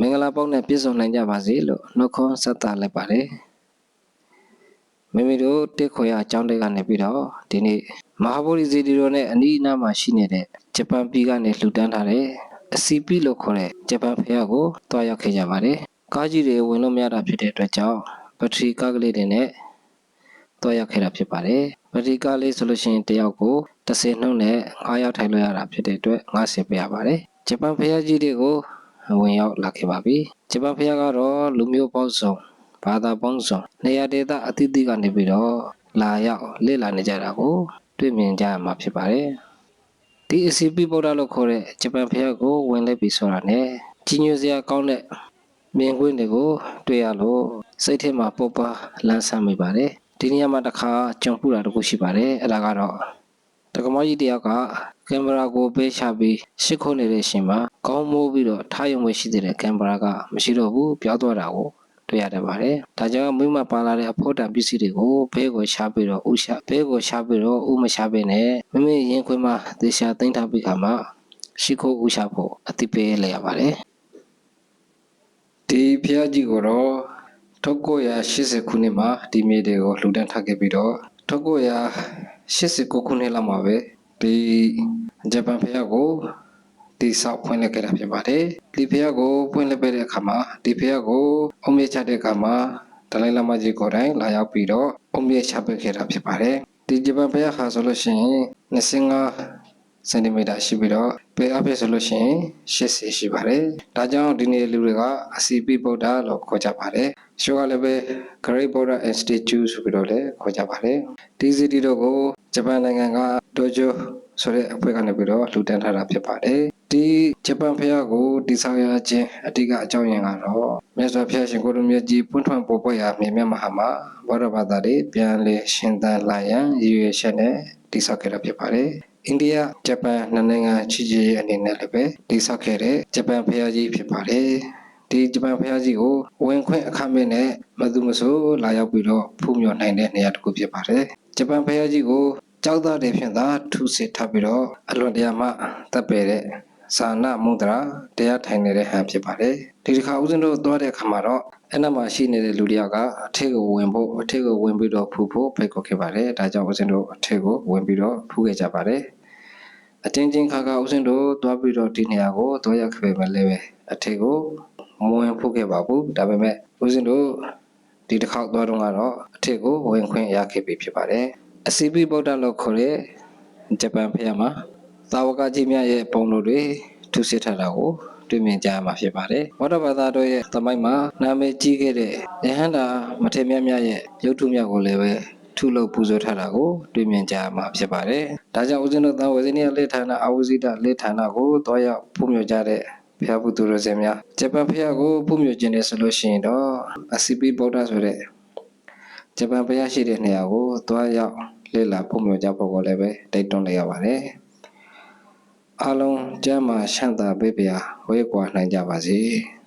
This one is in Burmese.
မင်္ဂလာပေါက်နဲ့ပြည့်စုံနိုင်ကြပါစေလို့နှုတ်ခွန်းဆက်သလိုက်ပါတယ်မိမိတို့တက်ခွေရအကြောင်းတွေကနေပြီးတော့ဒီနေ့မဟာဗောဓိစေတီတော်နဲ့အနီးအနားမှာရှိနေတဲ့ဂျပန်ပြည်ကနေလှူဒန်းထားတဲ့အစီပီလို့ခေါ်တဲ့ဂျပန်ဖရားကိုတွားရောက်ခဲ့ကြပါတယ်ကားကြီးတွေဝင်လို့မရတာဖြစ်တဲ့အတွက်ကြောင့်ဘက်ထရီကားကလေးတွေနဲ့တွားရောက်ခဲ့တာဖြစ်ပါတယ်ဘက်ထရီကားလေးဆိုလို့ရှိရင်တစ်ယောက်ကို30နှုန်းနဲ့9ရောက်ထိုင်လို့ရတာဖြစ်တဲ့အတွက်90ပေးရပါတယ်ဂျပန်ဖရားကြီးတွေကို ဝင်ရောက်လာခဲ့ပါပြီဂျပန်ဖရားကတော့လူမျိုးပေါင်းစုံဘာသာပေါင်းစုံနေရာဒေသအသီးသီးကနေပြီးတော့လာရောက်လေ့လာနေကြတာကိုတွေ့မြင်ကြရမှာဖြစ်ပါတယ်ဒီအစီပိဗုဒ္ဓလို့ခေါ်တဲ့ဂျပန်ဖရားကိုဝင်လက်ပြီးဆိုတာ ਨੇ ကြီးညိုစရာကောင်းတဲ့မြင်ကွင်းတွေကိုတွေ့ရလို့စိတ်ထဲမှာပုတ်ပါလန်းဆန်းမိပါတယ်ဒီနေရာမှာတစ်ခါကြုံပူတာတစ်ခုရှိပါတယ်အဲ့ဒါကတော့တက္ကမကြီးတယောက်က ကင်မရာကိုပေးချပြီးရှစ်ခုနေတဲ့ရှင်မှာကောင်းမိုးပြီးတော့ထားရုံပဲရှိသေးတယ်ကင်မရာကမရှိတော့ဘူးပြောင်းသွားတာကိုတွေ့ရတတ်ပါတယ်။ဒါကြောင့်မိမပါလာတဲ့အဖို့တံပစ္စည်းတွေကိုဘဲကိုရှာပြီးတော့ဥရှာဘဲကိုရှာပြီးတော့ဥမရှာဘဲနဲ့မိမိရင်ခွင်မှာသေချာသိမ့်ထားပြီးခါမှာရှိခိုးဥရှာဖို့အတိပေးလိုက်ရပါတယ်။ဒီဖျားကြီးကိုတော့1980ခုနှစ်မှာဒီမြေတွေကိုလှူဒန်းထားခဲ့ပြီးတော့1989ခုနှစ်လောက်မှာပဲ ဒီဂျပန်ဖျားကိုတိဆောက်ဖွင့်လှစ်ခဲ့တာဖြစ်ပါတယ်ဒီဖျားကိုဖွင့်လှစ်ပေးတဲ့အခါမှာဒီဖျားကိုအုံမြချတဲ့အခါမှာဒလိုင်းလာမကြီးကိုယ်တိုင်လာရောက်ပြီးတော့အုံမြချပေးခဲ့တာဖြစ်ပါတယ်ဒီဂျပန်ဖျားဟာဆိုလို့ရှိရင်25 စင်တီမီတာရှိပြီးတော့ပေအပ်ဆိုလို့ရှိရင်80ရှိပါတယ်။ဒါကြောင့်ဒီနေ့လူတွေကအစီပိဗုဒ္ဓလို့ခေါ်ကြပါတယ်။ရှိုးကလည်းပဲ Great Buddha Institute ဆိုပြီးတော့လည်းခေါ်ကြပါတယ်။ဒီစီတီတို့ကိုဂျပန်နိုင်ငံက Dojo ဆိုတဲ့အဖွဲ့ကနေပြီးတော့လှူဒန်းထားတာဖြစ်ပါတယ်။ဒီဂျပန်ဖျားကိုတိဆောက်ရခြင်းအဓိကအကြောင်းရင်းကတော့မြတ်စွာဘုရားရှင်ကိုရမြတ်ကြီးပွင့်ထွန်းပေါ်ပွက်ရာမြေမြတ်မဟာမှာဘောဓဘာသာတွေပြန်လေရှင်သန်လာရန်ရည်ရွယ်ချက်နဲ့တိဆောက်ခဲ့တာဖြစ်ပါတယ်။ အိန္ဒိယဂျပန်နှစ်နိုင်ငံချီးကျူးရေးအနေနဲ့လည်းပဲတိဆောက်ခဲ့တဲ့ဂျပန်ဖျားကြီးဖြစ်ပါတယ်။ဒီဂျပန်ဖျားကြီးကိုဝင်ခွင့်အခမဲ့နဲ့မသူမဆိုလာရောက်ပြီးတော့ဖူးမြော်နိုင်တဲ့နေရာတစ်ခုဖြစ်ပါတယ်။ဂျပန်ဖျားကြီးကိုကြောက်သားတွေဖြင့်သာထူစစ်ထပ်ပြီးတော့အလွန်တရာမှတပ်ပယ်တဲ့ဇာနာမုဒရာတရားထိုင်နေတဲ့ဟန်ဖြစ်ပါတယ်ဒီတစ်ခါဦးဇင်းတို့သွားတဲ့အခါမှာတော့ အဲ့နာမှာရှိနေတဲ့လူတယောက်ကအထက်ကိုဝင်ဖို့အထက်ကိုဝင်ပြီးတော့ဖူဖို့ဖိတ်ခေါ်ခဲ့ပါတယ်ဒါကြောင့်ဦးဇင်းတို့အထက်ကိုဝင်ပြီးတော့ဖူခဲ့ကြပါတယ်အတင်းချင်းခါခါဦးဇင်းတို့သွားပြီးတော့ဒီနေရာကိုသွားရောက်ခဲ့ပဲလည်းပဲအထက်ကိုမဝင်ဖူခဲ့ပါဘူးဒါပေမဲ့ဦးဇင်းတို့ဒီတစ်ခေါက်သွားတော့ကတော့အထက်ကိုဝင်ခွင့်ရခဲ့ပြီဖြစ်ပါတယ်အစီပိဗုဒ္ဓလို့ခေါ်တဲ့ဂျပန်ဖျားမှာသာဝကကြီးများရဲ့ပုံတော်တွေထူးဆစ်ထားတာကို တွေ့မြင်ကြရမှာဖြစ်ပါတယ်။ဝတ္တဘာသာတို့ရဲ့သမိုင်းမှာနာမည်ကြီးခဲ့တဲ့ယဟန္တာမထေရမြတ်များရဲ့ရုပ်ထုမြတ်ကိုလည်းပဲထုလို့ပူဇော်ထားတာကိုတွေ့မြင်ကြရမှာဖြစ်ပါတယ်။ဒါကြောင့်ဦးဇင်းတို့သံဝေဇနိယလက်ဌာနအဝဇိတလက်ဌာနကိုတွားရောက်ဖုမြော်ကြတဲ့ဘုရားဘုသူတော်စင်များဂျပန်ဘုရားကိုဖုမြော်ခြင်းနဲ့ဆိုလို့ရှိရင်တော့အစီပိဗုဒ္ဓဆိုတဲ့ဂျပန်ဘုရားရှိတဲ့နေရာကိုတွားရောက်လေ့လာဖုမြော်ကြဖို့ကိုလည်းပဲတိုက်တွန်းလိုက်ရပါတယ်။ အားလုံးကျမ်းမာချမ်းသာပေးပါဝေးကွာနိုင်ကြပါစေ။